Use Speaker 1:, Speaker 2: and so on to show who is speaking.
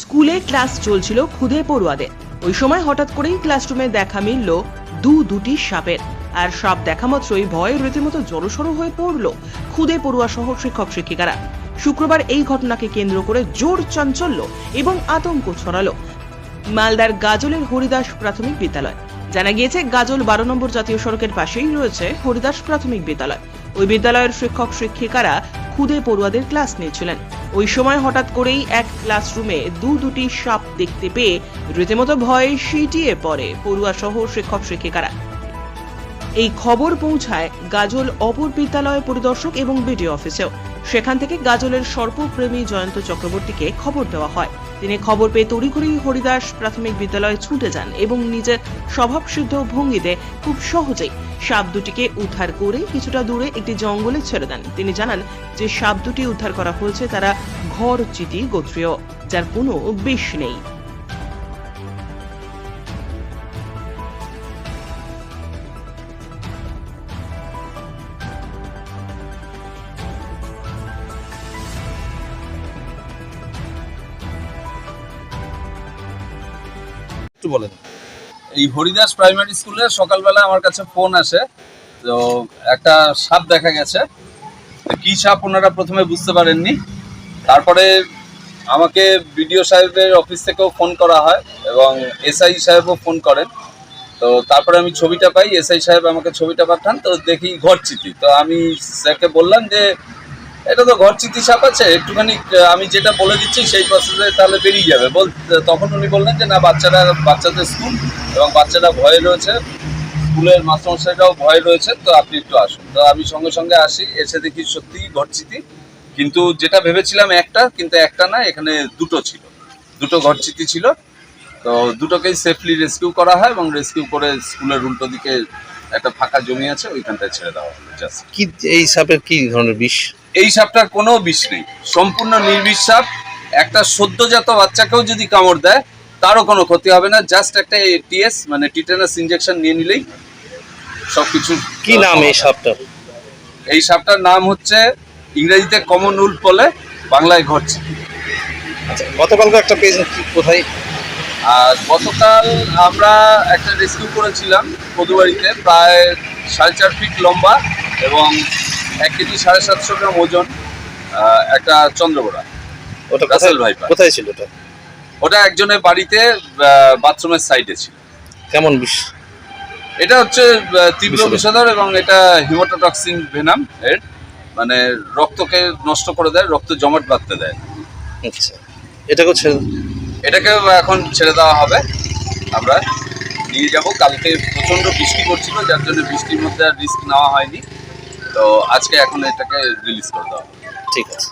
Speaker 1: স্কুলে ক্লাস চলছিল খুদে পড়ুয়াদের। ওই সময় হঠাৎ করেই ক্লাসরুমে দেখা মিলল দু দুটি সাপের। আর সাপ দেখা মাত্রই ভয়ে রীতিমতো জড়সড় হয়ে পড়ল খুদে পড়ুয়া সহ শিক্ষক শিক্ষিকারা। শুক্রবার এই ঘটনাকে কেন্দ্র করে জোর চাঞ্চল্য এবং আতঙ্ক ছড়ালো মালদার গাজলের হরিদাস প্রাথমিক বিদ্যালয়। জানা গিয়েছে, গাজল বারো নম্বর জাতীয় সড়কের পাশেই রয়েছে হরিদাস প্রাথমিক বিদ্যালয়। ওই বিদ্যালয়ের শিক্ষক শিক্ষিকারা খুদে পড়ুয়াদের ক্লাস নিয়েছিলেন। ওই সময় হঠাৎ করেই এক ক্লাসরুমে দু দুটি সাপ দেখতে পেয়ে রীতিমতো ভয়ে সিটিয়ে পড়ে পড়ুয়া সহ শিক্ষক শিক্ষিকারা এই খবর পৌঁছায় গাজল অপর বিদ্যালয় পরিদর্শক এবং বিডিও অফিসেও। সেখান থেকে গাজলের সর্পপ্রেমী জয়ন্ত চক্রবর্তীকে খবর দেওয়া হয়। তিনি খবর পেয়ে তড়িঘড়ি হরিদাস প্রাথমিক বিদ্যালয়ে ছুটে যান এবং নিজের স্বভাবসিদ্ধ ভঙ্গিতে খুব সহজেই সাপ দুটিকে উদ্ধার করে কিছুটা দূরে একটি জঙ্গলে ছেড়ে দেন। তিনি জানান যে, সাপ দুটি উদ্ধার করা হয়েছে, তারা ঘর চিটি গোত্রীয়, যার কোনো বিষ নেই।
Speaker 2: একটু বলেন।
Speaker 3: এই হরিদাস প্রাইমারি স্কুলে সকালবেলা আমার কাছে ফোন আসে, তো একটা সাপ দেখা গেছে। কি সাপ ওনারা প্রথমে বুঝতে পারেননি। তারপরে আমাকে বিডিও সাহেবের অফিস থেকেও ফোন করা হয় এবং এসআই সাহেবও ফোন করেন। তো তারপরে আমি ছবিটা পাই, এসআই সাহেব আমাকে ছবিটা পাঠান, তো দেখি ঘরচিতি তো আমি স্যারকে বললাম যে এটা তো ঘরচিতি সাপ আছে, একটুখানি আমি যেটা বলে দিচ্ছি সেই প্রসেসে তাহলে বেরিয়ে যাবে। বল, তখন উনি বললেন যে, না, বাচ্চারা, বাচ্চাদের স্কুল এবং বাচ্চারা ভয়ে রয়েছে। স্কুলের মাস্টারমশাইরাও ভয় রয়েছে, তো আপনি একটু আসুন। তো আমি সঙ্গে সঙ্গে আসি, এসে দেখি সত্যি ঘরচিতি কিন্তু যেটা ভেবেছিলাম একটা, কিন্তু একটা না, এখানে দুটো ছিল। দুটো ঘর ঘরচিতি ছিল। তো দুটোকেই সেফলি রেস্কিউ করা হয় এবং রেস্কিউ করে স্কুলের উল্টো দিকে একটা ফাঁকা জমি আছে, ওইখানটায় ছেড়ে দেওয়া হলো
Speaker 2: কি এই সাপের কি ধরনের বিষ?
Speaker 3: এই সাপটার কোনো বিষ নেই। সম্পূর্ণ নির্বিষ সাপ। একটা সদ্যজাত বাচ্চাকেও যদি কামড় দেয় তারও কোনো ক্ষতি হবে না। জাস্ট একটা টিএস মানে টিটেনাস ইনজেকশন নিয়ে নিলেই সবকিছু
Speaker 2: কি নাম এই সাপটার?
Speaker 3: এই সাপটার নাম হচ্ছে ইংরেজিতে কমন উল বলে বাংলায় ঘটছে।
Speaker 2: আচ্ছা গতকালকে একটা কোথায়?
Speaker 3: আর গতকাল আমরা একটা রেস্কিউ করেছিলাম প্রায় সাড়ে চার ফিট লম্বা। এবং এক কেজি সাড়ে সাতশো গ্রাম ওজন একটা চন্দ্রবোড়া।
Speaker 2: ওটা
Speaker 3: রাসেল ভাইপার।
Speaker 2: কোথায় ছিল ওটা?
Speaker 3: ওটা একজনের বাড়িতে বাথরুমের সাইডে ছিল।
Speaker 2: কেমন বিষ?
Speaker 3: এটা হচ্ছে তীব্র
Speaker 2: বিষধর।
Speaker 3: এবং এটা হিমোটোটক্সিন ভেনাম এর মানে রক্তকে নষ্ট করে দেয় রক্ত জমাট বাঁধতে দেয়।
Speaker 2: আচ্ছা। এটাকেও ছেড়ে
Speaker 3: এটাকে এখন ছেড়ে দেওয়া হবে। আমরা নিয়ে যাব। কালকে প্রচণ্ড বৃষ্টি করছিল যার জন্য বৃষ্টির মধ্যে আর রিস্ক নেওয়া হয়নি। তো আজকে এখন এটাকে রিলিজ করে দাও।
Speaker 2: ঠিক আছে।